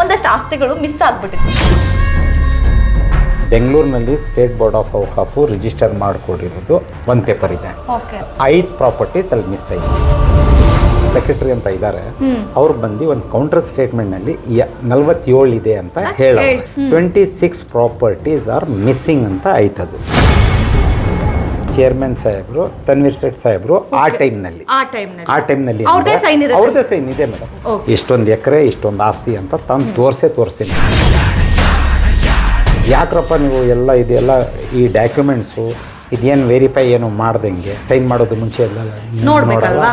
ಒಂದಷ್ಟು ಆಸ್ತಿಗಳು ಮಿಸ್ ಆಗ್ಬಿಟ್ಟಿತ್ತು. ಬೆಂಗಳೂರಿನಲ್ಲಿ ಸ್ಟೇಟ್ ಬೋರ್ಡ್ ಆಫ್ ಅವಕಾಫು ರಿಜಿಸ್ಟರ್ ಮಾಡಿಕೊಂಡಿರೋದು ಒಂದು ಪೇಪರ್ ಇದೆ. ಐದು ಪ್ರಾಪರ್ಟೀಸ್ ಅಲ್ಲಿ ಮಿಸ್ ಆಗಿದೆ ಸೆಕ್ರೆಟರಿ ಅಂತ ಇದ್ದಾರೆ ಅವ್ರು ಬಂದು ಒಂದು ಕೌಂಟರ್ ಸ್ಟೇಟ್ಮೆಂಟ್ನಲ್ಲಿ ನಲ್ವತ್ತೇಳು ಇದೆ ಅಂತ ಹೇಳ. Twenty six properties are missing ಅಂತ ಆಯ್ತದು. ಚೇರ್ಮನ್ ಸಾಹೇಬರು ತನ್ವೀರ್ ಸೇಠ್ ಸಾಹೇಬರು ಆ ಟೈಮ್ನಲ್ಲಿ ಆ ಟೈಮ್ನಲ್ಲಿ ಆ ಟೈಮ್ನಲ್ಲಿ ಅವ್ರದ್ದೇ sign ಇರುತ್ತೆ? ಅವ್ರದ್ದೇ ಸೈನ್ ಇದೆ ಮೇಡಮ್. ಇಷ್ಟೊಂದು ಎಕರೆ ಇಷ್ಟೊಂದು ಆಸ್ತಿ ಅಂತ ತಂದು ತೋರಿಸೇ ತೋರಿಸ್ತೀನಿ. ಯಾಕ್ರಪ್ಪ ನೀವು ಎಲ್ಲ ಇದೆಲ್ಲ ಈ ಡಾಕ್ಯುಮೆಂಟ್ಸು ಇದೇನು ವೆರಿಫೈ ಏನು ಮಾಡ್ದಂಗೆ? ಸೈನ್ ಮಾಡೋದು ಮುಂಚೆ ಎಲ್ಲ ನೋಡ್ಬೇಕಲ್ವಾ?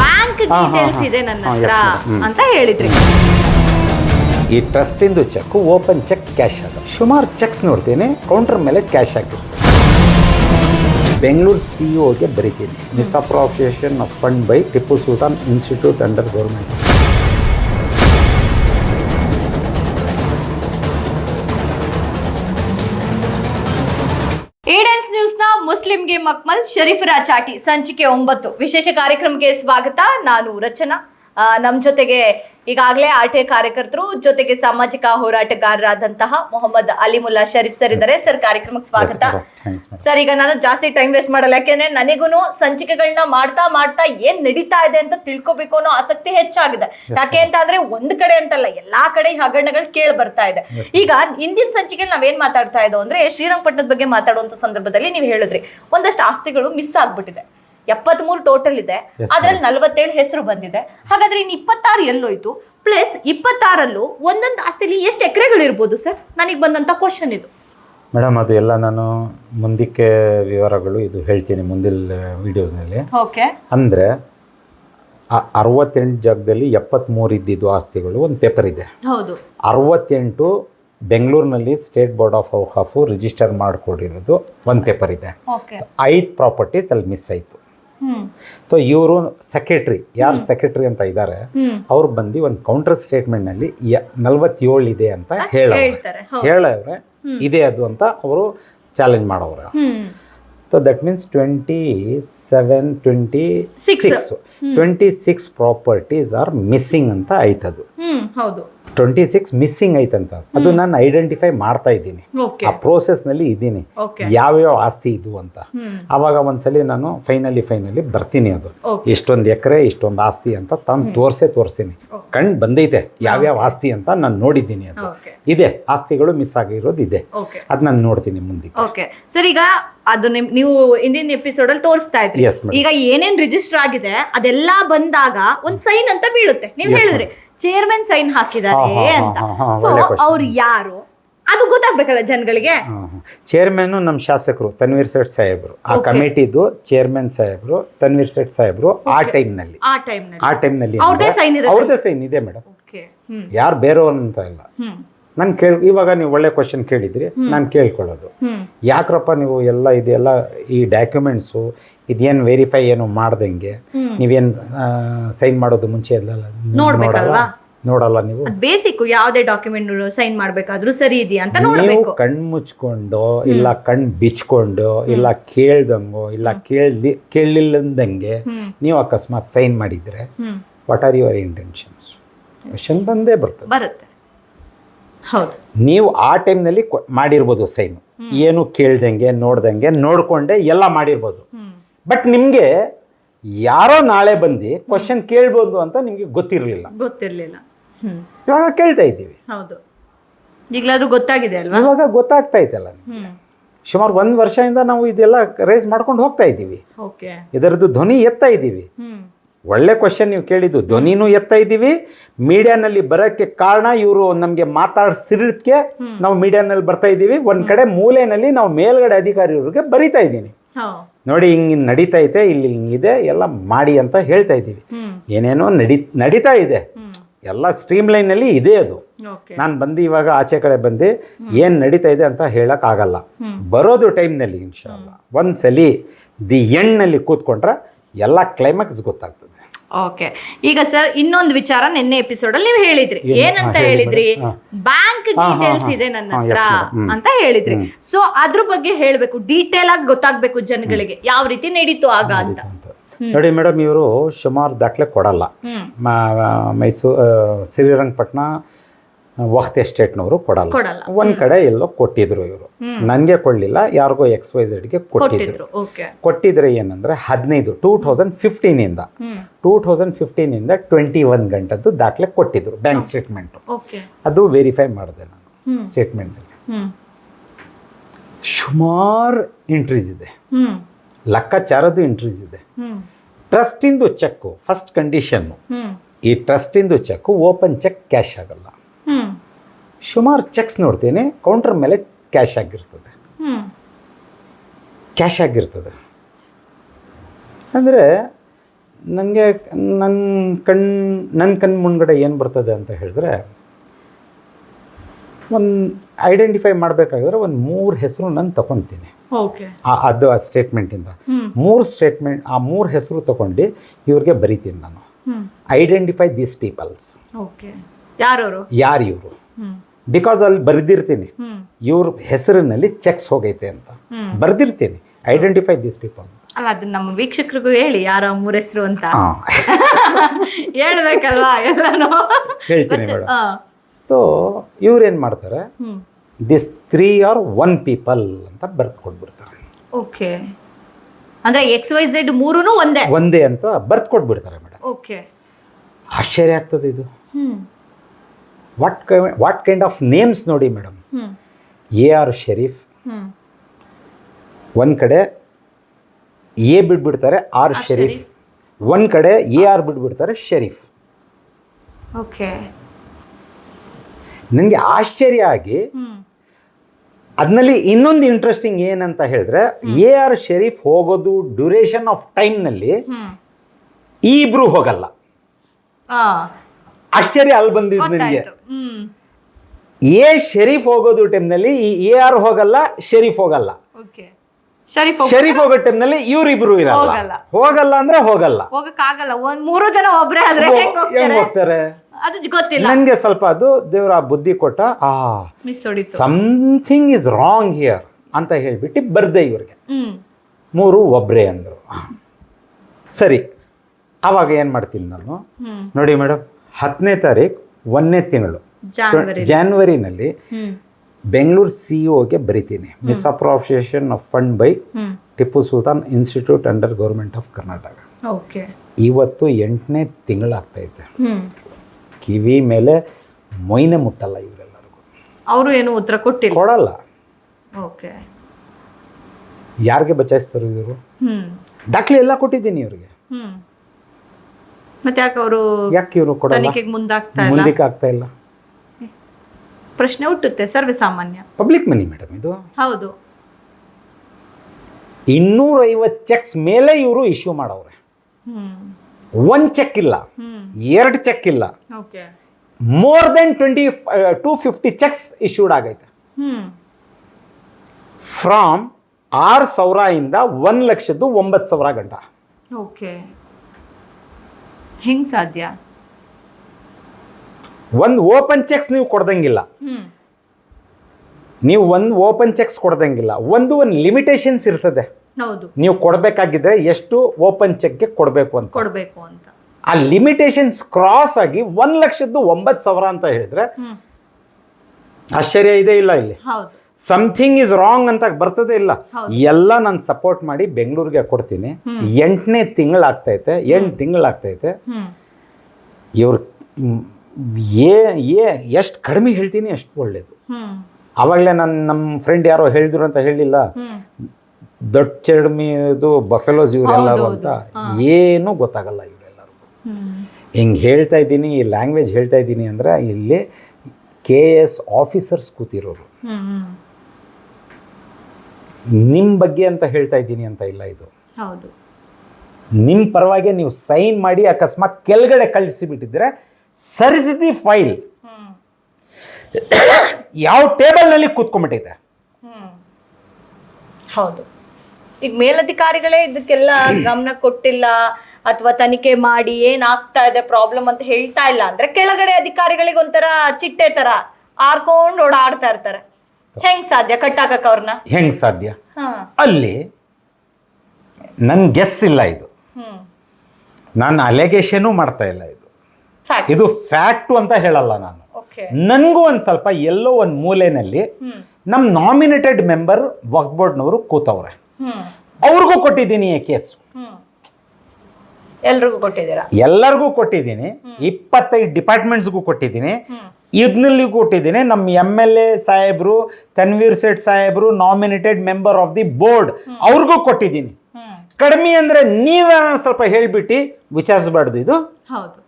ಬ್ಯಾಂಕ್ ಹಾ, ಹಾ, ಡೀಟೇಲ್ಸ್ ಹಾ. ಇದೆ ನನ್ನ ಹಾ, ಹತ್ರ yes, madam. ಹ್ಮ್. ಅಂತ ಹೇಳಿದ್ರಿ. ಈ ಟ್ರಸ್ಟಿಂದು ಚೆಕ್ ಓಪನ್ ಚೆಕ್ ಕ್ಯಾಶ್ ಆಗ ಸುಮಾರು ಚೆಕ್ಸ್ ನೋಡ್ತೀನಿ ಕೌಂಟರ್ ಮೇಲೆ ಕ್ಯಾಶ್ ಹಾಕಿರ್ತೀನಿ ಬೆಂಗಳೂರು ಸಿ ಒಗೆ ಬರೀತೀನಿ. Misappropriation of fund by Tipu Sultan institute under government ಏಡೆನ್ಸ್ ನ್ಯೂಸ್ನ ಮುಸ್ಲಿಂಗೆ ಮಕ್ಮಲ್ ಶರೀಫರ ಚಾಟಿ ಸಂಚಿಕೆ ಒಂಬತ್ತು. ವಿಶೇಷ ಕಾರ್ಯಕ್ರಮಕ್ಕೆ ಸ್ವಾಗತ. ನಾನು ರಚನಾ. ನಮ್ಮ ನಮ್ ಜೊತೆಗೆ ಈಗಾಗಲೇ ಆರ್ ಟಿ ಕಾರ್ಯಕರ್ತರು ಜೊತೆಗೆ ಸಾಮಾಜಿಕ ಹೋರಾಟಗಾರರಾದಂತಹ ಮೊಹಮ್ಮದ್ ಅಲಿಮುಲ್ಲಾ ಶರೀಫ್ ಸರ್ ಇದ್ದಾರೆ. ಸರ್ ಕಾರ್ಯಕ್ರಮಕ್ಕೆ ಸ್ವಾಗತ. ಸರ್ ಈಗ ನಾನು ಜಾಸ್ತಿ ಟೈಮ್ ವೇಸ್ಟ್ ಮಾಡಲ್ಲ. ಯಾಕೆಂದ್ರೆ ನನಗೂ ಸಂಚಿಕೆಗಳನ್ನ ಮಾಡ್ತಾ ಮಾಡ್ತಾ ಏನ್ ನಡೀತಾ ಇದೆ ಅಂತ ತಿಳ್ಕೊಬೇಕು ಅನ್ನೋ ಆಸಕ್ತಿ ಹೆಚ್ಚಾಗಿದೆ. ಯಾಕೆ ಅಂತ ಅಂದ್ರೆ ಒಂದ್ ಕಡೆ ಅಂತಲ್ಲ ಎಲ್ಲಾ ಕಡೆ ಈ ಹಗರಣಗಳು ಕೇಳಿ ಬರ್ತಾ ಇದೆ. ಈಗ ಹಿಂದಿನ ಸಂಚಿಕೆ ನಾವೇನ್ ಮಾತಾಡ್ತಾ ಇದ್ದೋ ಅಂದ್ರೆ ಶ್ರೀರಂಗಪಟ್ಟಣದ ಬಗ್ಗೆ ಮಾತಾಡುವಂತ ಸಂದರ್ಭದಲ್ಲಿ ನೀವು ಹೇಳಿದ್ರಿ ಒಂದಷ್ಟು ಆಸ್ತಿಗಳು ಮಿಸ್ ಆಗ್ಬಿಟ್ಟಿದೆ. ಎಪ್ಪತ್ಮೂರು ಟೋಟಲ್ ಇದೆ. ಅದ್ರಲ್ಲಿ ನಲವತ್ತೇಳು ಹೆಸರು ಬಂದಿದೆ. ಹಾಗಾದ್ರೆ ಇನ್ನು ಇಪ್ಪತ್ತಾರು ಎಲ್ಲೋಯ್ತು? ಪ್ಲಸ್ ಇಪ್ಪತ್ತಾರಲ್ಲೂ ಒಂದೊಂದು ಆಸ್ತಿಲಿ ಎಷ್ಟು ಎಕರೆಗಳಿರ್ಬೋದು ಸರ್ ನನಗೆ ಬಂದಂತ ಕ್ವಶನ್ ಇದು. ಮೇಡಮ್ ಅದು ಎಲ್ಲ ನಾನು ಮುಂದಕ್ಕೆ ವಿವರಗಳು ಇದು ಹೇಳ್ತೀನಿ ಮುಂದಿನ ವಿಡಿಯೋಸ್ನಲ್ಲಿ ಓಕೆ ಅಂದರೆ ಅರವತ್ತೆಂಟು ಜಾಗದಲ್ಲಿ ಎಪ್ಪತ್ತ್ಮೂರು ಇದ್ದಿದ್ದು ಆಸ್ತಿಗಳು ಒಂದು ಪೇಪರ್ ಇದೆ. ಹೌದು. ಅರವತ್ತೆಂಟು ಬೆಂಗಳೂರಿನಲ್ಲಿ ಸ್ಟೇಟ್ ಬೋರ್ಡ್ ಆಫ್ ಔಕಾಫು ರಿಜಿಸ್ಟರ್ ಮಾಡಿಕೊಡಿರೋದು ಒಂದು ಪೇಪರ್ ಇದೆ. ಓಕೆ ಐದು ಪ್ರಾಪರ್ಟೀಸ್ ಅಲ್ಲಿ ಮಿಸ್ ಆಯಿತು. ಸೊ ಇವರು ಸೆಕ್ರೆಟ್ರಿ ಯಾರು ಸೆಕ್ರೆಟ್ರಿ ಅಂತ ಇದ್ದಾರೆ ಅವ್ರು ಬಂದು ಒಂದು ಕೌಂಟರ್ ಸ್ಟೇಟ್ಮೆಂಟ್ನಲ್ಲಿ ನಲ್ವತ್ತೇಳು ಇದೆ ಅಂತ ಹೇಳ ಹೇಳ್ತಾರೆ ಹೌದು. ಹೇಳವ್ರೆ ಇದೆ ಅದು ಅಂತ ಅವರು ಚಾಲೆಂಜ್ ಮಾಡೋರು so that means twenty seven twenty six twenty six properties are missing ಅಂತ ಆಯ್ತದು. ಹೌದು. ಟ್ವೆಂಟಿ ಸಿಕ್ಸ್ ಮಿಸ್ಸಿಂಗ್ ಐತಂತ. ಅದು ನಾನು ಐಡೆಂಟಿಫೈ ಮಾಡ್ತಾ ಇದ್ದೀನಿ. ಆ ಪ್ರೋಸೆಸ್ನಲ್ಲಿ ಇದ್ದೀನಿ. ಯಾವ್ಯಾವ ಆಸ್ತಿ ಇದು ಅಂತ. ಅವಾಗ ಆವಾಗ ಒಂದ್ಸಲಿ ನಾನು ಫೈನಲಿ ಫೈನಲಿ ಬರ್ತೀನಿ ಅದು. ಇಷ್ಟೊಂದು ಎಕರೆ ಇಷ್ಟೊಂದು ಆಸ್ತಿ ಅಂತ ತಾನು ತೋರಿಸೇ ತೋರಿಸ್ತೀನಿ. ಕಣ್ ಬಂದೈತೆ. ಯಾವ್ಯಾವ ಆಸ್ತಿ ಅಂತ ನಾನು ನೋಡಿದ್ದೀನಿ ಅದು. ಇದೆ. ಆಸ್ತಿಗಳು ಮಿಸ್ ಆಗಿರೋದು ಇದೆ. ಅದ್ ನಾನು ನೋಡ್ತೀನಿ ಮುಂದೆ ಸರ್ ಈಗ ಅದು ನಿಮ್ ನೀವು ಹಿಂದಿನ ಎಪಿಸೋಡ್ ಅಲ್ಲಿ ತೋರಿಸ್ತಾ ಇದ್ರಿ. ಈಗ ಏನೇನ್ ರಿಜಿಸ್ಟರ್ ಆಗಿದೆ ಅದೆಲ್ಲ ಬಂದಾಗ ಒಂದ್ ಸೈನ್ ಅಂತ ಬೀಳುತ್ತೆ. ನೀವ್ ಹೇಳಿದ್ರಿ. ಚೇರ್ಮನ್ ಸೈನ್ ಹಾಕಿದ್ದಾರೆ ಅಂತ. ಸೊ ಅವ್ರು ಯಾರು? ಅದು ಗೊತ್ತಾಗ್ಬೇಕಲ್ಲ ಜನಗಳಿಗೆ? ಚೇರ್ಮನ್ ನಮ್ಮ ಶಾಸಕರು ತನ್ವೀರ್ ಸೇಠ್ ಸಾಹೇಬ್ರು. ಆ. ಕಮಿಟಿದು ಚೇರ್ಮನ್ ಸಾಹೇಬ್ರು ತನ್ವೀರ್ ಸೇಠ್ ಸಾಹೇಬ್ರು ಆ ಟೈಮ್ನಲ್ಲಿ ಆ ಟೈಮ್ ಆ ಇರುತ್ತೆ? ಅವ್ರದ್ದೇ ಸೈನ್ ಇದೆ ಮೇಡಮ್ ಯಾರು ಬೇರೆಯವ್ರು ಅಂತ ಇಲ್ಲ. ನಾನು ಕೇಳ್ ಇವಾಗ ನೀವು ಒಳ್ಳೆ ಕ್ವಶನ್ ಕೇಳಿದ್ರಿ ನಾನು ಕೇಳ್ಕೊಳ್ಳೋದು. ಯಾಕ್ರಪ್ಪ ನೀವು ಎಲ್ಲ ಇದೆಲ್ಲ ಈ ಡಾಕ್ಯುಮೆಂಟ್ಸು ಇದೇನು ವೆರಿಫೈ ಏನು ಮಾಡ್ದಂಗೆ. ನೀವೇನು ಸೈನ್ ಮಾಡೋದು ಮುಂಚೆ ಎಲ್ಲ ನೋಡಲ್ಲ? ನೋಡಲ್ಲ ನೀವು? ಬೇಸಿಕ್ ಯಾವುದೇ ಡಾಕ್ಯುಮೆಂಟ್ ಸೈನ್ ಮಾಡಬೇಕಾದ್ರೂ ಸರಿ ಇದೆಯಾ ಅಂತ ನೀವು ಕಣ್ಣು ಕಣ್ ಮುಚ್ಕೊಂಡು ಇಲ್ಲ ಕಣ್ ಬಿಚ್ಕೊಂಡು ಇಲ್ಲ ಕೇಳ್ದಂಗೋ ಇಲ್ಲ ಕೇಳಿ ಕೇಳಿಲ್ಲದಂಗೆ ನೀವು ಅಕಸ್ಮಾತ್ ಸೈನ್ ಮಾಡಿದ್ರೆ what are your intentions question ಬಂದೇ ಬರ್ತದೆ. ಬರುತ್ತೆ. ನೀವು ಆ ಟೈಮ್ನಲ್ಲಿ ಮಾಡಿರ್ಬೋದು ಸೈನ್. ಏನು ಕೇಳ್ದಂಗೆ ನೋಡ್ದಂಗೆ ನೋಡ್ಕೊಂಡೆ ಎಲ್ಲ ಮಾಡಿರ್ಬೋದು. ಬಟ್ ನಿಮಗೆ ಯಾರೋ ನಾಳೆ ಬಂದು ಕ್ವಶನ್ ಕೇಳ್ಬೋದು ಅಂತ ನಿಮಗೆ ಗೊತ್ತಿರಲಿಲ್ಲ. ಗೊತ್ತಿರ್ಲಿಲ್ಲ. ಇವಾಗ ಕೇಳ್ತಾ ಇದ್ದೀವಿ. ಹೌದು. ಈಗಲಾದ್ರೂ ಗೊತ್ತಾಗಿದೆ ಅಲ್ವಾ? ಇವಾಗ ಗೊತ್ತಾಗ್ತಾ ಐತಲ್ಲ ಸುಮಾರು ಒಂದು ವರ್ಷದಿಂದ ನಾವು ಇದೆಲ್ಲ ರೇಸ್ ಮಾಡ್ಕೊಂಡು ಹೋಗ್ತಾ ಇದ್ದೀವಿ. ಓಕೆ ಇದರದ್ದು ಧ್ವನಿ ಎತ್ತಾ ಇದ್ದೀವಿ. ಒಳ್ಳೆ ಕ್ವಶನ್ ನೀವು ಕೇಳಿದ್ದು. ಧ್ವನಿನೂ ಎತ್ತಾ ಇದ್ದೀವಿ. ಮೀಡಿಯಾನಲ್ಲಿ ಬರೋಕ್ಕೆ ಕಾರಣ ಇವರು ನಮಗೆ ಮಾತಾಡ್ಸಿರೋದಕ್ಕೆ ನಾವು ಮೀಡಿಯಾನಲ್ಲಿ ಬರ್ತಾ ಇದ್ದೀವಿ. ಒಂದು ಕಡೆ ಮೂಲೆಯಲ್ಲಿ ನಾವು ಮೇಲ್ಗಡೆ ಅಧಿಕಾರಿಯವ್ರಿಗೆ ಬರಿತಾ ಇದ್ದೀನಿ. ನೋಡಿ ಹಿಂಗೆ ನಡೀತಾ ಐತೆ ಇಲ್ಲಿ ಹಿಂಗಿದೆ ಎಲ್ಲ ಮಾಡಿ ಅಂತ ಹೇಳ್ತಾ ಇದ್ದೀವಿ. ಏನೇನೋ ನಡಿ ನಡೀತಾ ಇದೆ. ಎಲ್ಲ ಸ್ಟ್ರೀಮ್ ಲೈನಲ್ಲಿ ಇದೆ ಅದು. ನಾನು ಬಂದು ಇವಾಗ ಆಚೆ ಕಡೆ ಬಂದು ಏನು ನಡೀತಾ ಇದೆ ಅಂತ ಹೇಳೋಕ್ಕಾಗಲ್ಲ. ಬರೋದು ಟೈಮ್ನಲ್ಲಿ ಇನ್ಶಾಲ್ಲ ಒಂದ್ಸಲಿ ದಿ ಎಂಡ್ನಲ್ಲಿ ಕೂತ್ಕೊಂಡ್ರೆ ಎಲ್ಲ ಕ್ಲೈಮ್ಯಾಕ್ಸ್ ಗೊತ್ತಾಗ್ತದೆ. ಓಕೆ ಈಗ ಸರ್ ಇನ್ನೊಂದು ವಿಚಾರ ನಿನ್ನೆ ಎಪಿಸೋಡ್ ಅಲ್ಲಿ ನೀವು ಹೇಳಿದ್ರಿ. ಏನಂತ ಹೇಳಿದ್ರಿ. ಬ್ಯಾಂಕ್ ಡೀಟೇಲ್ಸ್ ಇದೆ ನನ್ನ ಹತ್ರ. ಅಂತ ಹೇಳಿದ್ರಿ. ಸೊ ಅದ್ರ ಬಗ್ಗೆ ಹೇಳ್ಬೇಕು. ಡೀಟೇಲ್ ಆಗಿ ಗೊತ್ತಾಗ್ಬೇಕು ಜನಗಳಿಗೆ. ಯಾವ ರೀತಿ ನಡೀತು ಆಗ ಅಂತ. ನೋಡಿ ಮೇಡಮ್ ಇವರು ಸುಮಾರು ದಾಖಲೆ ಕೊಡಲ್ಲ. ಮೈಸೂರು ಶ್ರೀರಂಗಪಟ್ಟಣ ವಕ್ತ್ ಎಸ್ಟೇಟ್ನವರು ಕೊಡಲ್ಲ. ಒಂದ್ ಕಡೆ ಎಲ್ಲೋ ಕೊಟ್ಟಿದ್ರು ಇವರು. ನನಗೆ ಕೊಡಲಿಲ್ಲ ಯಾರಿಗೋ ಎಕ್ಸ್ ವೈ ಝೆಡ್ಗೆ ಕೊಟ್ಟಿದ್ರು. ಕೊಟ್ಟಿದ್ರು. ಏನಂದ್ರೆ ಹದಿನೈದು ಟೂ ತೌಸಂಡ್ ಫಿಫ್ಟೀನ್ ಇಂದ ಟೂ ತೌಸಂಡ್ ಫಿಫ್ಟೀನಿಂದ ಟ್ವೆಂಟಿ ಒನ್ ಗಂಟದ್ದು ದಾಖಲೆ ಕೊಟ್ಟಿದ್ರು ಬ್ಯಾಂಕ್ ಸ್ಟೇಟ್ಮೆಂಟ್ ಅದು ವೆರಿಫೈ ಮಾಡಿದೆ ನಾನು ಸ್ಟೇಟ್ಮೆಂಟ್ ಸುಮಾರು ಎಂಟ್ರೀಸ್ ಇದೆ. ಲೆಕ್ಕಾಚಾರದ್ದು ಎಂಟ್ರೀಸ್ ಇದೆ. ಟ್ರಸ್ಟಿಂದು ಚೆಕ್ಕು ಫಸ್ಟ್ ಕಂಡೀಷನ್ನು ಈ ಟ್ರಸ್ಟಿಂದು ಚೆಕ್ಕು ಓಪನ್ ಚೆಕ್ ಕ್ಯಾಶ್ ಆಗಲ್ಲ. ಸುಮಾರು ಚೆಕ್ಸ್ ನೋಡ್ತೀನಿ ಕೌಂಟರ್ ಮೇಲೆ ಕ್ಯಾಶ್ ಆಗಿರ್ತದೆ. ಕ್ಯಾಶ್ ಆಗಿರ್ತದೆ. ಅಂದರೆ ನನಗೆ ನನ್ನ ಕಣ್ ನನ್ನ ಕಣ್ ಮುಂದ್ಗಡೆ ಏನು ಬರ್ತದೆ ಅಂತ ಹೇಳಿದ್ರೆ ಒಂದು ಐಡೆಂಟಿಫೈ ಮಾಡಬೇಕಾಗಿದ್ರೆ ಒಂದು ಮೂರು ಹೆಸರು ನಾನು ತಗೊತೀನಿ. ಓಕೆ ಆ- ಅದು ಆ ಸ್ಟೇಟ್ಮೆಂಟಿಂದ ಮೂರು ಸ್ಟೇಟ್ಮೆಂಟ್ ಆ ಮೂರು ಹೆಸರು ತಗೊಂಡು ಇವ್ರಿಗೆ ಬರಿತೀನಿ ನಾನು. ಐಡೆಂಟಿಫೈ ದೀಸ್ ಪೀಪಲ್ಸ್ ಓಕೆ ಯಾರವರು? ಯಾರು ಇವರು ಬಿಕಾಸ್ ಅಲ್ಲಿ ಬರೆದಿರ್ತೀನಿ. ಇವ್ರ ಹೆಸರಿನಲ್ಲಿ ಚೆಕ್ಸ್ ಹೋಗೈತೆ ಅಂತ. ಬರ್ದಿರ್ತೀನಿ. ಐಡೆಂಟಿಫೈ ದಿಸ್ ಪೀಪಲ್ ಅಲ್ಲ ಅದು ನಮ್ಮ ವೀಕ್ಷಕರಿಗೂ ಹೇಳಿ ಯಾರ ಮೂರ ಹೆಸರು ಅಂತ. ಹೇಳ್ಬೇಕಲ್ವಾ ಎಲ್ಲಾನು? ಹೇಳ್ತೀನಿ ಮೇಡಮ್. ಸೊ ಇವ್ರೇನು ಮಾಡ್ತಾರೆ? This three are one people ಅಂತ ಬರ್ತ್ ಕೊಟ್ಬಿಡ್ತಾರೆ ಓಕೆ. ಅಂದ್ರೆ ಎಕ್ಸ್ ವೈ ಝೆಡ್ ಮೂರುನು ಒಂದೇ? ಒಂದೇ ಅಂತ ಬರ್ತ್ ಕೊಟ್ಬಿಡ್ತಾರೆ ಮೇಡಮ್. ಓಕೆ. ಆಶ್ಚರ್ಯ ಆಗ್ತದೆ ಇದು. What what kind of names ನೋಡಿ ಮೇಡಮ್ ಎ ಆರ್ ಶರೀಫ್ ಒಂದ್ ಕಡೆ ಎ ಬಿಟ್ಬಿಡ್ತಾರೆ ಆರ್ ಶರೀಫ್ ಒಂದ್ ಕಡೆ ಎ ಆರ್ ಬಿಟ್ಬಿಡ್ತಾರೆ ಶರೀಫ್ ಓಕೆ. ನನಗೆ ಆಶ್ಚರ್ಯ ಆಗಿ ಅದ್ನಲ್ಲಿ ಇನ್ನೊಂದು ಇಂಟ್ರೆಸ್ಟಿಂಗ್ ಏನಂತ ಹೇಳಿದ್ರೆ ಎ ಆರ್ ಶರೀಫ್ ಹೋಗೋದು ಡ್ಯೂರೇಷನ್ ಆಫ್ ಟೈಮ್ನಲ್ಲಿ ನಲ್ಲಿ ಈ ಇಬ್ರು ಹೋಗಲ್ಲ. ಆಶ್ಚರ್ಯ ಅಲ್ಲಿ ಬಂದಿದ್ದು ನನಗೆ. ಎ ಶರೀಫ್ ಹೋಗೋದು ಟೈಮ್ನಲ್ಲಿ ಈ ಎ ಆರ್ ಹೋಗಲ್ಲ ಶರೀಫ್ ಹೋಗಲ್ಲ. ಶರೀಫ್ ಹೋಗ್- ಶರೀಫ್ ಹೋಗೋ ಟೈಮ್ನಲ್ಲಿ ಇವ್ರಿಬ್ರು ಇರಲ್ಲ. ಹೋಗಲ್ಲ. ಅಂದ್ರೆ ಹೋಗಲ್ಲ. ಹೋಗಕ್ಕಾಗಲ್ಲ. ಒಂದ್ ಮೂರು ಜನ ಒಬ್ರೇ ಆದ್ರೆ ಹೆಂಗ್ ಹೆಂಗ್ ಹೋಗ್ತಾರೆ? ನನ್ಗೆ ಸ್ವಲ್ಪ ಅದು ದೇವ್ರ ಬುದ್ಧಿ ಕೊಟ್ಟ ಆ ಸಮಥಿಂಗ್ ಇಸ್ ರಾಂಗ್ ಹಿಯರ್ ಅಂತ ಹೇಳ್ಬಿಟ್ಟು ಬರ್ದೆ ಇವ್ರಿಗೆ. ಮೂರು ಒಬ್ರೆ ಅಂದ್ರು. ಸರಿ. ಅವಾಗ ಏನ್ ಮಾಡ್ತೀನಿ ನಾನು? ನೋಡಿ ಮೇಡಮ್ ಹತ್ತನೇ ತಾರೀಕು ಒಂದನೇ ತಿಂಗಳು. ಜಾನ್ವರಿ ಜಾನ್ವರಿನಲ್ಲಿ ಬೆಂಗಳೂರು ಸಿ ಬರೀತೀನಿ. ಬರಿತೀನಿ misappropriation of fund by Tipu Sultan institute under government of Karnataka okay ಇವತ್ತು ಎಂಟನೇ ತಿಂಗಳಾಗ್ತಾ ಇದೆ. ಕಿವಿ ಮೇಲೆ ಮೊಯ್ನೆ ಮುಟ್ಟಲ್ಲ ಇವರೆಲ್ಲರಿಗೂ. ಅವರು ಏನು ಉತ್ತರ ಕೊಟ್ಟಿಲ್ಲ? ಕೊಡಲ್ಲ. ಓಕೆ ಯಾರಿಗೆ ಬಚಾಯಿಸ್ತಾರೆ ಇವರು? ದಾಖಲೆ ಎಲ್ಲ ಕೊಟ್ಟಿದ್ದೀನಿ ಇವರಿಗೆ. ಮತ್ತೆ ಯಾಕೆ ಅವರು ಯಾಕೆ ಇವರು ಕೊಡಲ್ಲ? ತನಿಖೆಗೆ ಮುಂದಾಗ್ತಾ ಇಲ್ಲ? ಮುಂದಕ್ಕೆ ಆಗ್ತಾ ಇಲ್ಲ. ಪ್ರಶ್ನೆ ಹುಟ್ಟುತ್ತೆ ಸರ್ವೆ ಸಾಮಾನ್ಯ ಪಬ್ಲಿಕ್ ಮನಿ ಮೇಡಮ್ ಇದು? ಹೌದು. ಇನ್ನೂರೈವತ್ತು ಚೆಕ್ಸ್ ಮೇಲೆ ಇವರು ಇಶ್ಯೂ ಮಾಡವ್ರೆ. ಒಂದು ಚೆಕ್ ಇಲ್ಲ. ಎರಡು ಚೆಕ್ ಇಲ್ಲ. Okay. More than twenty two fifty cheques issued ಆಗೈತೆ. ಫ್ರಾಮ್ ಆರು ಸಾವಿರ ಇಂದ ಒಂದು ಲಕ್ಷದ್ದು ಒಂಬತ್ತು ಸಾವಿರ ಗಂಟ. ಓಕೆ. ಹೆಂಗ್ ಸಾಧ್ಯ? ಒಂದು ಓಪನ್ ಚೆಕ್ಸ್ ನೀವು ಕೊಡ್ದಂಗಿಲ್ಲ. ನೀವು ಒಂದು ಓಪನ್ ಚೆಕ್ಸ್ ಕೊಡ್ದಂಗಿಲ್ಲ. ಒಂದು ಒಂದು ಲಿಮಿಟೇಷನ್ಸ್ ಇರ್ತದೆ. ಹೌದು. ನೀವು ಕೊಡಬೇಕಾಗಿದ್ರೆ ಎಷ್ಟು ಓಪನ್ ಚೆಕ್ಗೆ ಕೊಡಬೇಕು ಅಂತ. ಕೊಡಬೇಕು ಅಂತ. ಆ ಲಿಮಿಟೇಷನ್ಸ್ ಕ್ರಾಸ್ ಆಗಿ ಒಂದು ಲಕ್ಷದ್ದು ಒಂಬತ್ತು ಸಾವಿರ ಅಂತ ಹೇಳಿದ್ರೆ ಆಶ್ಚರ್ಯ ಇದೆ ಇಲ್ಲ ಇಲ್ಲಿ. ಹೌದು. ಸಮಥಿಂಗ್ ಇಸ್ ರಾಂಗ್ ಅಂತ ಬರ್ತದೆ ಇಲ್ಲ. ಎಲ್ಲ ನಾನು ಸಪೋರ್ಟ್ ಮಾಡಿ ಬೆಂಗಳೂರಿಗೆ ಕೊಡ್ತೀನಿ. ಎಂಟನೇ ತಿಂಗಳಾಗ್ತೈತೆ ಎಂಟು ತಿಂಗಳಾಗ್ತೈತೆ ಇವ್ರು ಏ ಏ ಎಷ್ಟು ಕಡಿಮೆ ಹೇಳ್ತೀನಿ ಅಷ್ಟು ಒಳ್ಳೇದು. ಆವಾಗಲೇ ನನ್ನ ನಮ್ಮ ಫ್ರೆಂಡ್ ಯಾರೋ ಹೇಳಿದ್ರು ಅಂತ ಹೇಳಿಲ್ಲ. ದೊಡ್ಡ ಚರ್ಮಿದು ಬಫೆಲೋಸ್ ಇವರೆಲ್ಲರೂ ಅಂತ ಏನೂ ಗೊತ್ತಾಗಲ್ಲ ಇವರೆಲ್ಲರಿಗೂ. ಹಿಂಗೆ ಹೇಳ್ತಾ ಇದ್ದೀನಿ ಈ ಲ್ಯಾಂಗ್ವೇಜ್ ಹೇಳ್ತಾ ಇದ್ದೀನಿ ಅಂದರೆ ಇಲ್ಲಿ ಕೆ ಎಸ್ ಆಫೀಸರ್ಸ್ ಕೂತಿರೋರು. ನಿಮ್ಮ ಬಗ್ಗೆ ಅಂತ ಹೇಳ್ತಾ ಇದ್ದೀನಿ ಅಂತ ಇಲ್ಲ ಇದು. ಹೌದು. ನಿಮ್ಮ ಪರವಾಗಿ ನೀವು ಸೈನ್ ಮಾಡಿ ಅಕಸ್ಮಾತ್ ಕೆಳಗಡೆ ಕಳಿಸಿಬಿಟ್ಟಿದ್ರೆ ಸರಿಸಿದಿ ಫೈಲ್. ಯಾವ ಟೇಬಲ್ನಲ್ಲಿ ಕೂತ್ಕೊಂಡ್ಬಿಟ್ಟಿದೆ. ಹೌದು. ಈಗ ಮೇಲಧಿಕಾರಿಗಳೇ ಇದಕ್ಕೆಲ್ಲ ಗಮನ ಕೊಟ್ಟಿಲ್ಲ ಅಥವಾ ತನಿಖೆ ಮಾಡಿ ಏನಾಗ್ತಾ ಇದೆ ಪ್ರಾಬ್ಲಮ್ ಅಂತ ಹೇಳ್ತಾ ಇಲ್ಲ ಅಂದ್ರೆ ಕೆಳಗಡೆ ಅಧಿಕಾರಿಗಳಿಗೆ ಒಂಥರ ಚಿಟ್ಟೆ ತರ ಆರ್ಕೊಂಡು ಓಡಾಡ್ತಾ ಇರ್ತಾರೆ. ಹೆಂಗ್ ಸಾಧ್ಯ? ಕಟ್ಟಾಕಕ್ ಅವ್ರನ್ನ. ಹೆಂಗ್ ಸಾಧ್ಯ? ಅಲ್ಲಿ ನನ್ ಗೆಸ್ ಇಲ್ಲ ಇದು. ನಾನು ಅಲೆಗೇಷನು ಮಾಡ್ತಾ ಇಲ್ಲ ಇದು. ಫ್ಯಾಕ್ಟ್ ಇದು ಫ್ಯಾಕ್ಟು ಅಂತ ಹೇಳಲ್ಲ ನಾನು. ನನಗೂ ಒಂದು ಸ್ವಲ್ಪ ಎಲ್ಲೋ ಒಂದು ಮೂಲೆಯಲ್ಲಿ ನಮ್ ನಮ್ಮ ನಾಮಿನೇಟೆಡ್ ಮೆಂಬರ್ ವಕ್ಫ್ ಬೋರ್ಡ್ನವರು ಕೂತವ್ರೆ ಅವ್ರಿಗೂ ಕೊಟ್ಟಿದ್ದೀನಿ ಈ ಕೇಸು ಎಲ್ರಿಗೂ ಕೊಟ್ಟಿದ್ದೀರಾ? ಎಲ್ಲರಿಗೂ ಕೊಟ್ಟಿದ್ದೀನಿ. ಇಪ್ಪತ್ತೈದು ಡಿಪಾರ್ಟ್ಮೆಂಟ್ಸ್ಗೂ ಕೊಟ್ಟಿದ್ದೀನಿ. ಇದನ್ನಲ್ಲಿ ಕೊಟ್ಟಿದ್ದೀನಿ. ನಮ್ಮ ಎಂ ಎಲ್ ಎ ಸಾಹೇಬರು ತನ್ವೀರ್ ಸೇಠ್ ಸಾಹೇಬರು nominated member of the board ಅವ್ರಿಗೂ ಕೊಟ್ಟಿದ್ದೀನಿ. ಕಡಿಮೆ ಅಂದ್ರೆ ನೀವೇ ಸ್ವಲ್ಪ ಹೇಳ್ಬಿಟ್ಟು ವಿಚಾರಿಸ್ಬಾರ್ದು ಇದು. ಹೌದು.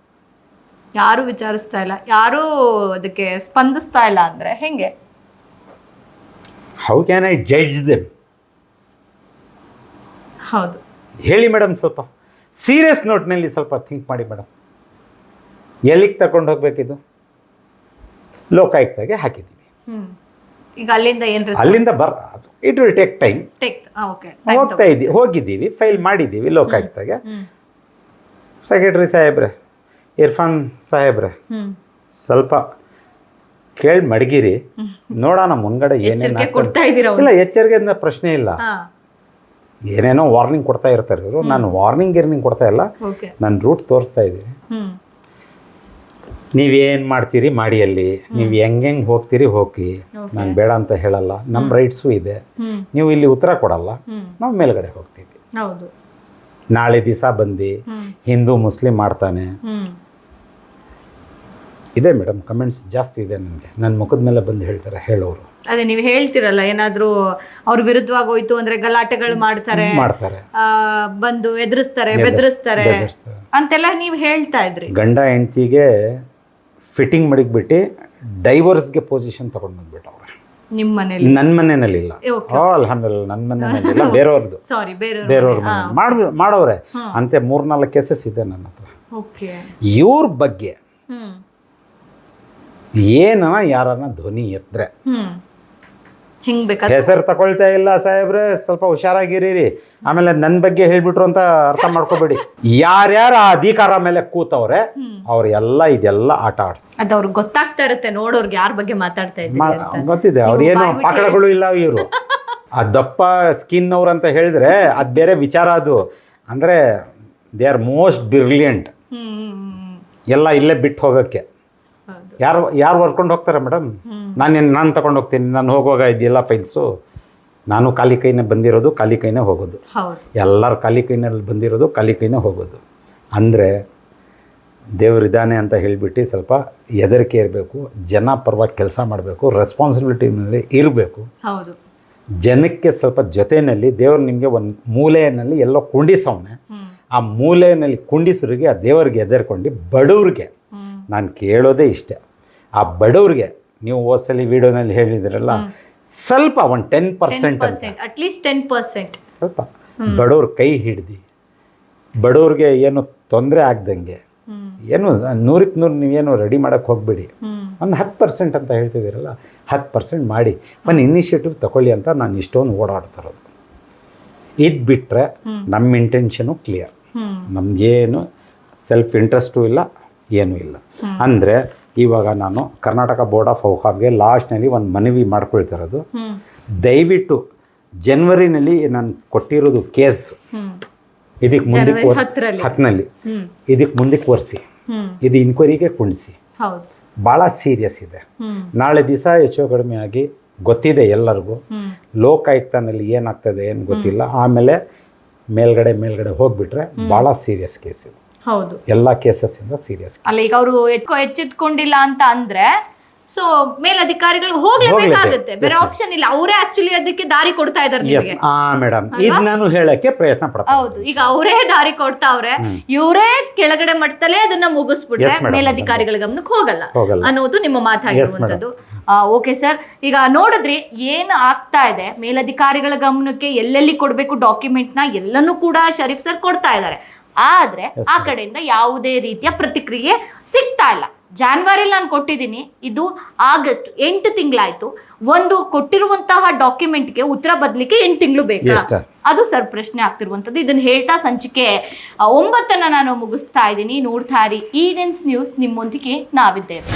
ಯಾರು ವಿಚಾರಿಸ್ತಾ ಇಲ್ಲ. ಯಾರು ಅದಕ್ಕೆ ಸ್ಪಂದಿಸ್ತಾ ಇಲ್ಲ ಅಂದ್ರೆ ಹೆಂಗೆ? How can I judge them ಹೌದು. ಹೇಳಿ ಮೇಡಮ್ ಸ್ವಲ್ಪ. ಸೀರಿಯಸ್ ನೋಟ್ನಲ್ಲಿ ಸ್ವಲ್ಪ ಥಿಂಕ್ ಮಾಡಿ ಮೇಡಮ್. ಎಲ್ಲಿಗೆ ತಗೊಂಡು ಹೋಗ್ಬೇಕಿದು? ಲೋಕಾಯುಕ್ತಾಗೆ ಹಾಕಿದ್ದೀವಿ. ಈಗ ಅಲ್ಲಿಂದ ಬರ್ತ ಅಲ್ಲಿಂದ ಬರ್ ಇಟ್ ವಿಲ್ ಟೇಕ್ ಟೈಮ್ ಹೋಗ್ತಾ ಇದ್ದೀವಿ ಹೋಗಿದ್ದೀವಿ ಫೈಲ್ ಮಾಡಿದ್ದೀವಿ ಲೋಕಾಯುಕ್ತಾಗೆ. ಸೆಕ್ರೆಟರಿ ಸಾಹೇಬ್ರೆ ಇರ್ಫಾನ್ ಸಾಹೇಬ್ರೆ ಸ್ವಲ್ಪ ಕೇಳಿ ಮಡಗಿರಿ. ನೋಡೋಣ ಮುಂಗಡೆ ಏನೇನು ಇಲ್ಲ ಎಚ್ಚರಿಕೆ ಪ್ರಶ್ನೆ ಇಲ್ಲ. ಏನೇನೋ ವಾರ್ನಿಂಗ್ ಕೊಡ್ತಾ ಇರ್ತಾರೆ ಇವರು. ನಾನು ವಾರ್ನಿಂಗ್ ಗಿರ್ನಿಂಗ್ ಕೊಡ್ತಾ ಇಲ್ಲ. ನಾನು ರೂಟ್ ತೋರಿಸ್ತಾ ಇದ್ದೀನಿ. ನೀವೇನು ಮಾಡ್ತೀರಿ ಮಾಡಿ ಅಲ್ಲಿ ನೀವು ಹೆಂಗೆ ಹೆಂಗೆ ಹೋಗ್ತೀರಿ ಹೋಗಿ. ನಾನು ಬೇಡ ಅಂತ ಹೇಳಲ್ಲ. ನಮ್ಮ ರೈಟ್ಸು ಇದೆ. ನೀವು ಇಲ್ಲಿ ಉತ್ತರ ಕೊಡಲ್ಲ. ನಾವು ಮೇಲ್ಗಡೆ ಹೋಗ್ತೀವಿ. ನಾಳೆ ದಿವಸ ಬಂದು ಹಿಂದೂ ಮುಸ್ಲಿಂ ಮಾಡ್ತಾನೆ. ಇದೆ ಮೇಡಮ್ ಕಮೆಂಟ್ಸ್ ಜಾಸ್ತಿ ಇದೆ ನನಗೆ. ನನ್ನ ಮುಖದ ಮೇಲೆ ಬಂದು ಹೇಳ್ತಾರೆ ಹೇಳೋರು. ಅದೇ ನೀವು ಹೇಳ್ತಿರಲ್ಲ ಏನಾದರೂ ಅವ್ರ ವಿರುದ್ಧವಾಗಿ ಹೋಯ್ತು ಅಂದ್ರೆ ಗಲಾಟೆಗಳು ಮಾಡ್ತಾರೆ ಮಾಡ್ತಾರೆ. ಬಂದು ಎದುರಿಸ್ತಾರೆ ಬೆದರಿಸ್ತಾರೆ. ಅಂತೆಲ್ಲ ನೀವು ಹೇಳ್ತಾ ಇದ್ರಿ. ಗಂಡ ಹೆಂಡ್ತಿಗೆ ಫಿಟ್ಟಿಂಗ್ ಮಡಗ್ಬಿಟ್ಟು ಡೈವರ್ಸ್ಗೆ ಪೊಸಿಷನ್ ತಗೊಂಡು ಬಂದ್ಬಿಟ್ಟವ್ರೆ ನಿಮ್ಮ ಮನೇಲಿ? ನನ್ನ ಮನೆಯಲ್ಲಿ ಇಲ್ಲ. ಅಲ್ಹಮ್ದುಲಿಲ್ಲ ನನ್ನ ಮನೆಯಲ್ಲಿ ಇಲ್ಲ. ಬೇರೆಯವ್ರದ್ದು ಸಾರಿ ಬೇರೆ ಬೇರೆಯವ್ರ ಮನೆ. ಮಾಡ್ ಮಾಡೋರೆ. ಅಂತೆ ಮೂರ್ನಾಲ್ಕು ಕೇಸಸ್ ಇದೆ ನನ್ನ ಹತ್ರ. ಓಕೆ. ಇವ್ರ ಬಗ್ಗೆ ಏನನ ಯಾರನ್ನ ಧ್ವನಿ ಎತ್ತರೆ ಹಿಂಗ್ ಬೇಕಾದ್ರೆ. ಹೆಸರು ತಗೊಳ್ತಾ ಇಲ್ಲ ಸಾಹೇಬ್ರೆ ಸ್ವಲ್ಪ ಹುಷಾರಾಗಿರೀರಿ. ಆಮೇಲೆ ನನ್ನ ಬಗ್ಗೆ ಹೇಳ್ಬಿಟ್ರು ಅಂತ ಅರ್ಥ ಮಾಡ್ಕೋಬೇಡಿ. ಯಾರ್ಯಾರ ಆ ಅಧಿಕಾರ ಮೇಲೆ ಕೂತವ್ರೆ ಅವ್ರ ಅವ್ರೆಲ್ಲ ಇದೆಲ್ಲ ಆಟ ಆಡ್ಸ್ ಅದ್ ಅವ್ರಿಗೆ ಗೊತ್ತಾಗ್ತಾ ಇರುತ್ತೆ ನೋಡೋರ್ಗೆ ಯಾರ ಬಗ್ಗೆ ಮಾತಾಡ್ತಾ ಇದ್ದೀವಿ ಅಂತ. ಗೊತ್ತಿದೆ ಅವ್ರೇನು ಏನು ಪಾಕಳಗಳು ಇಲ್ಲ ಇವರು. ಆ ದಪ್ಪ ಸ್ಕಿನ್ ಅವ್ರು ಅಂತ ಹೇಳಿದ್ರೆ ಅದ್ ಬೇರೆ ವಿಚಾರ ಅದು. ಅಂದ್ರೆ they are most brilliant hmm hmm, hmm ಎಲ್ಲ ಇಲ್ಲೇ ಬಿಟ್ಟು ಹೋಗೋಕ್ಕೆ. ಯಾರು ಯಾರು ಹೊರ್ಕೊಂಡು ಹೋಗ್ತಾರೆ ಮೇಡಮ್? ನಾನು ನಾನೇನು ನಾನು ತಗೊಂಡು ಹೋಗ್ತೀನಿ. ನಾನು ಹೋಗುವಾಗ ಇದೆಲ್ಲ ಫೈಲ್ಸು ನಾನು ಖಾಲಿ ಕೈನೇ ಬಂದಿರೋದು ಖಾಲಿ ಕೈನೇ ಹೋಗೋದು. ಎಲ್ಲರೂ ಖಾಲಿ ಕೈನಲ್ಲಿ ಬಂದಿರೋದು ಖಾಲಿ ಕೈನೇ ಹೋಗೋದು. ಅಂದರೆ ದೇವರಿದ್ದಾನೆ ಅಂತ ಹೇಳಿಬಿಟ್ಟು ಸ್ವಲ್ಪ ಹೆದರಿಕೆ ಇರಬೇಕು ಜನ ಪರವಾಗಿ ಕೆಲಸ ಮಾಡಬೇಕು ರೆಸ್ಪಾನ್ಸಿಬಿಲಿಟಿನಲ್ಲಿ ಇರಬೇಕು. ಜನಕ್ಕೆ ಸ್ವಲ್ಪ ಜೊತೆಯಲ್ಲಿ ದೇವರು ನಿಮಗೆ ಒಂದು ಮೂಲೆಯಲ್ಲಿ ಎಲ್ಲೋ ಕುಂಡಿಸವನೆ. ಆ ಮೂಲೆಯಲ್ಲಿ ಕುಂಡಿಸರಿಗೆ ಆ ದೇವರಿಗೆ ಎದರ್ಕೊಂಡು ಬಡವ್ರಿಗೆ ನಾನು ಕೇಳೋದೇ ಇಷ್ಟೆ. ಆ ಬಡವ್ರಿಗೆ ನೀವು ಓಸಲಿ ವಿಡಿಯೋನಲ್ಲಿ ಹೇಳಿದ್ರಲ್ಲ ಸ್ವಲ್ಪ ಒಂದು ten percent at least ten percent ಸ್ವಲ್ಪ. ಬಡವ್ರ ಕೈ ಹಿಡ್ದು. ಬಡವ್ರಿಗೆ ಏನು ತೊಂದರೆ ಆಗ್ದಂಗೆ ಏನು ನೂರಕ್ಕೆ ನೂರು ನೀವೇನು ರೆಡಿ ಮಾಡೋಕ್ಕೆ ಹೋಗ್ಬೇಡಿ. ಒಂದು ಹತ್ತು ಪರ್ಸೆಂಟ್ ಅಂತ ಹೇಳ್ತಿದ್ದೀರಲ್ಲ ಹತ್ತು ಪರ್ಸೆಂಟ್ ಮಾಡಿ. ಒಂದು ಇನಿಷಿಯೇಟಿವ್ ತಗೊಳ್ಳಿ ಅಂತ ನಾನು ಇಷ್ಟೊಂದು ಓಡಾಡ್ತಾ ಇರೋದು. ಇದು ಬಿಟ್ಟರೆ ನಮ್ಮ ಇಂಟೆನ್ಷನು ಕ್ಲಿಯರ್ ನಮಗೇನು ಸೆಲ್ಫ್ ಇಂಟ್ರೆಸ್ಟು ಇಲ್ಲ ಏನೂ ಇಲ್ಲ. ಅಂದರೆ ಇವಾಗ ನಾನು ಕರ್ನಾಟಕ ಬೋರ್ಡ್ ಆಫ್ ಔಕಾಬ್ಗೆ ಲಾಸ್ಟ್ನಲ್ಲಿ ಒಂದು ಮನವಿ ಮಾಡ್ಕೊಳ್ತಾ ಇರೋದು ದಯವಿಟ್ಟು ಜನ್ವರಿನಲ್ಲಿ ನಾನು ಕೊಟ್ಟಿರೋದು ಕೇಸ್ ಇದಕ್ಕೆ ಮುಂದಕ್ಕೆ ಹತ್ತಿನಲ್ಲಿ. ಇದಕ್ಕೆ ಮುಂದಕ್ಕೆ ಒರೆಸಿ. ಇದು ಇನ್ಕ್ವೈರಿಗೆ ಕುಣಿಸಿ ಭಾಳ ಸೀರಿಯಸ್ ಇದೆ. ನಾಳೆ ದಿವಸ ಹೆಚ್ಚು ಕಡಿಮೆ ಆಗಿ ಗೊತ್ತಿದೆ ಎಲ್ಲರಿಗೂ. ಲೋಕಾಯುಕ್ತನಲ್ಲಿ ಏನಾಗ್ತದೆ ಏನು ಗೊತ್ತಿಲ್ಲ. ಆಮೇಲೆ ಮೇಲ್ಗಡೆ ಮೇಲ್ಗಡೆ ಹೋಗ್ಬಿಟ್ರೆ ಭಾಳ ಸೀರಿಯಸ್ ಕೇಸ್ ಇದು. ಹೌದು. ಎಲ್ಲ ಇಂದ ಸೀರಿಯಸ್ ಅಲ್ಲ ಈಗ ಅವರು ಎಚ್ಚೆತ್ಕೊಂಡಿಲ್ಲ ಅಂತ ಅಂದ್ರೆ ಸೊ ಮೇಲಧಿಕಾರಿಗಳಿಗೆ ಹೋಗ್ಲೇಬೇಕಾಗುತ್ತೆ. ಬೇರೆ ಆಪ್ಷನ್ ಇಲ್ಲ. ಅವರೇ ಆಕ್ಚುಲಿ ಅದಕ್ಕೆ ದಾರಿ ಕೊಡ್ತಾ ಇದಾರೆ ನಿಮಗೆ. ಆ ಮೇಡಮ್ ಇದು ನಾನು ಹೇಳಕ್ಕೆ ಪ್ರಯತ್ನ ಪಡ್ತೀನಿ ಹೌದು. ಈಗ ಅವರೇ ದಾರಿ ಕೊಡ್ತಾ ಅವ್ರೆ ಇವರೇ ಕೆಳಗಡೆ ಮಟ್ಟದಲ್ಲೇ ಅದನ್ನ ಮುಗಿಸ್ಬಿಟ್ರೆ. ಮೇಲಧಿಕಾರಿಗಳ ಗಮನಕ್ಕೆ ಹೋಗಲ್ಲ ಅನ್ನೋದು ನಿಮ್ಮ ಮಾತಾಗಿರುವಂತದ್ದು ಓಕೆ ಸರ್ ಈಗ ನೋಡಿದ್ರಿ ಏನು ಆಗ್ತಾ ಇದೆ? ಮೇಲಧಿಕಾರಿಗಳ ಗಮನಕ್ಕೆ ಎಲ್ಲೆಲ್ಲಿ ಕೊಡ್ಬೇಕು ಡಾಕ್ಯುಮೆಂಟ್ನ ಎಲ್ಲನೂ ಕೂಡ ಶರೀಫ್ ಸರ್ ಕೊಡ್ತಾ ಇದ್ದಾರೆ. ಆದ್ರೆ ಆ ಕಡೆಯಿಂದ ಯಾವುದೇ ರೀತಿಯ ಪ್ರತಿಕ್ರಿಯೆ ಸಿಗ್ತಾ ಇಲ್ಲ. ಜಾನ್ವರಿಲಿ ನಾನು ಕೊಟ್ಟಿದ್ದೀನಿ. ಇದು ಆಗಸ್ಟ್ ಎಂಟು ತಿಂಗಳಾಯ್ತು. ಒಂದು ಕೊಟ್ಟಿರುವಂತಹ ಡಾಕ್ಯುಮೆಂಟ್ಗೆ ಉತ್ತರ ಬದಲಿಕ್ಕೆ ಎಂಟು ತಿಂಗಳು ಬೇಕಾ? ಅದು ಸರ್ ಪ್ರಶ್ನೆ ಆಗ್ತಿರುವಂತದ್ದು ಇದನ್ನ ಹೇಳ್ತಾ ಸಂಚಿಕೆ ಒಂಬತ್ತನ್ನ ನಾನು ಮುಗಿಸ್ತಾ ಇದ್ದೀನಿ. ನೋಡ್ತಾ ರೀ ಈಡೆನ್ಸ್ ನ್ಯೂಸ್ ನಿಮ್ಮೊಂದಿಗೆ ನಾವಿದ್ದೇವೆ.